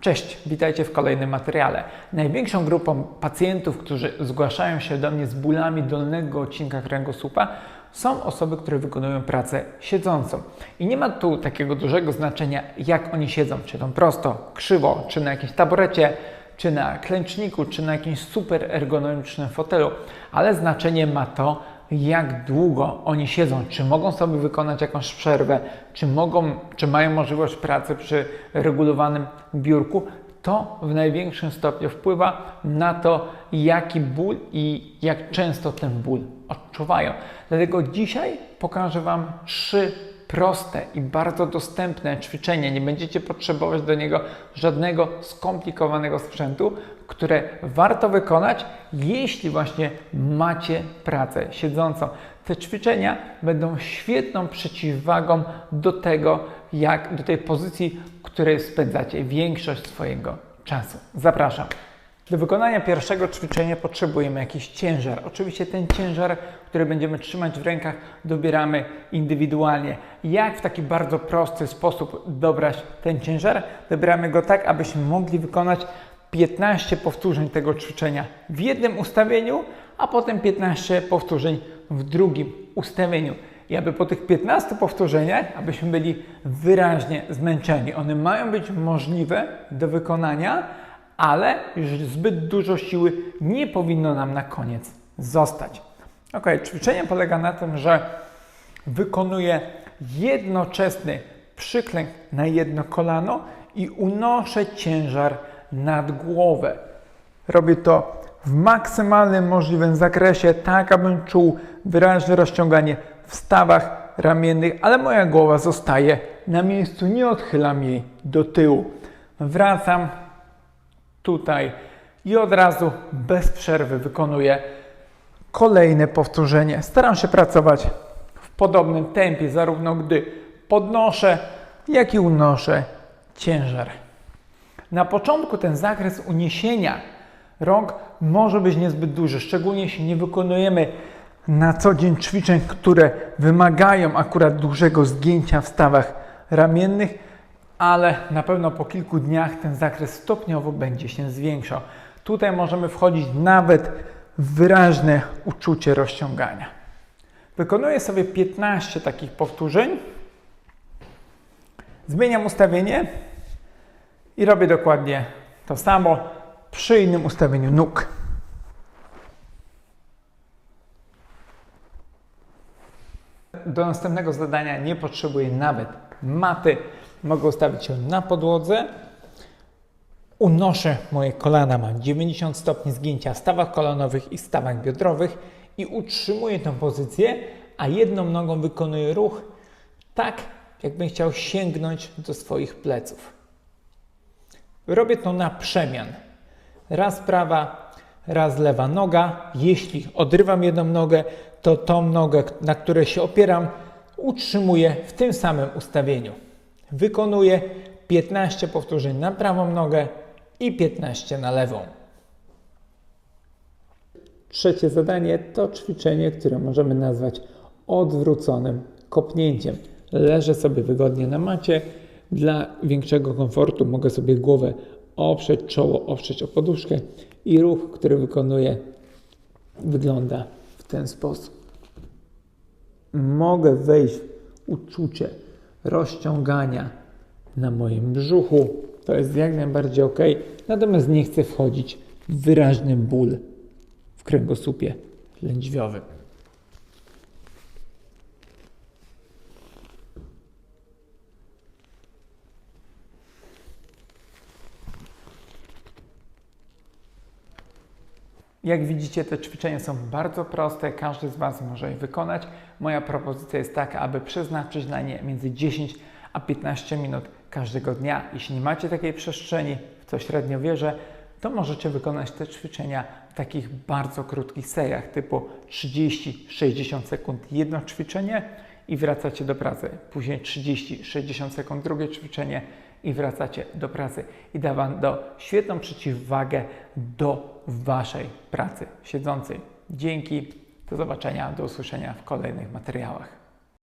Cześć, witajcie w kolejnym materiale. Największą grupą pacjentów, którzy zgłaszają się do mnie z bólami dolnego odcinka kręgosłupa, są osoby, które wykonują pracę siedzącą. I nie ma tu takiego dużego znaczenia, jak oni siedzą, czy to prosto, krzywo, czy na jakimś taborecie, czy na klęczniku, czy na jakimś super ergonomicznym fotelu, ale znaczenie ma to, jak długo oni siedzą, czy mogą sobie wykonać jakąś przerwę, czy, mogą, czy mają możliwość pracy przy regulowanym biurku, to w największym stopniu wpływa na to, jaki ból i jak często ten ból odczuwają. Dlatego dzisiaj pokażę Wam trzy proste i bardzo dostępne ćwiczenie. Nie będziecie potrzebować do niego żadnego skomplikowanego sprzętu, które warto wykonać, jeśli właśnie macie pracę siedzącą. Te ćwiczenia będą świetną przeciwwagą do tego, jak do tej pozycji, w której spędzacie większość swojego czasu. Zapraszam. Do wykonania pierwszego ćwiczenia potrzebujemy jakiś ciężar. Oczywiście ten ciężar, który będziemy trzymać w rękach, dobieramy indywidualnie. Jak w taki bardzo prosty sposób dobrać ten ciężar? Dobieramy go tak, abyśmy mogli wykonać 15 powtórzeń tego ćwiczenia w jednym ustawieniu, a potem 15 powtórzeń w drugim ustawieniu. I aby po tych 15 powtórzeniach, abyśmy byli wyraźnie zmęczeni. One mają być możliwe do wykonania, ale zbyt dużo siły nie powinno nam na koniec zostać. Ok, ćwiczenie polega na tym, że wykonuję jednoczesny przyklęk na jedno kolano i unoszę ciężar nad głowę. Robię to w maksymalnym możliwym zakresie, tak abym czuł wyraźne rozciąganie w stawach ramiennych, ale moja głowa zostaje na miejscu, nie odchylam jej do tyłu. Wracam tutaj i od razu bez przerwy wykonuję kolejne powtórzenie. Staram się pracować w podobnym tempie, zarówno gdy podnoszę, jak i unoszę ciężar. Na początku ten zakres uniesienia rąk może być niezbyt duży, szczególnie jeśli nie wykonujemy na co dzień ćwiczeń, które wymagają akurat dużego zgięcia w stawach ramiennych, ale na pewno po kilku dniach ten zakres stopniowo będzie się zwiększał. Tutaj możemy wchodzić nawet w wyraźne uczucie rozciągania. Wykonuję sobie 15 takich powtórzeń. Zmieniam ustawienie i robię dokładnie to samo przy innym ustawieniu nóg. Do następnego zadania nie potrzebuję nawet maty. Mogę ustawić ją na podłodze. Unoszę moje kolana, mam 90 stopni zgięcia w stawach kolanowych i stawach biodrowych i utrzymuję tę pozycję, a jedną nogą wykonuję ruch tak, jakbym chciał sięgnąć do swoich pleców. Robię to na przemian. Raz prawa, raz lewa noga. Jeśli odrywam jedną nogę, to tą nogę, na której się opieram, utrzymuję w tym samym ustawieniu. Wykonuję 15 powtórzeń na prawą nogę i 15 na lewą. Trzecie zadanie to ćwiczenie, które możemy nazwać odwróconym kopnięciem. Leżę sobie wygodnie na macie. Dla większego komfortu mogę sobie głowę oprzeć, czoło oprzeć o poduszkę i ruch, który wykonuję, wygląda w ten sposób. Mogę wejść w uczucie rozciągania na moim brzuchu. To jest jak najbardziej ok, natomiast nie chcę wchodzić w wyraźny ból w kręgosłupie lędźwiowym. Jak widzicie, te ćwiczenia są bardzo proste, każdy z Was może je wykonać. Moja propozycja jest taka, aby przeznaczyć na nie między 10 a 15 minut każdego dnia. Jeśli nie macie takiej przestrzeni, w co średnio wierzę, to możecie wykonać te ćwiczenia w takich bardzo krótkich seriach, typu 30-60 sekund jedno ćwiczenie i wracacie do pracy. Później 30-60 sekund drugie ćwiczenie i wracacie do pracy. I da Wam do świetną przeciwwagę do Waszej pracy siedzącej. Dzięki, do zobaczenia, do usłyszenia w kolejnych materiałach.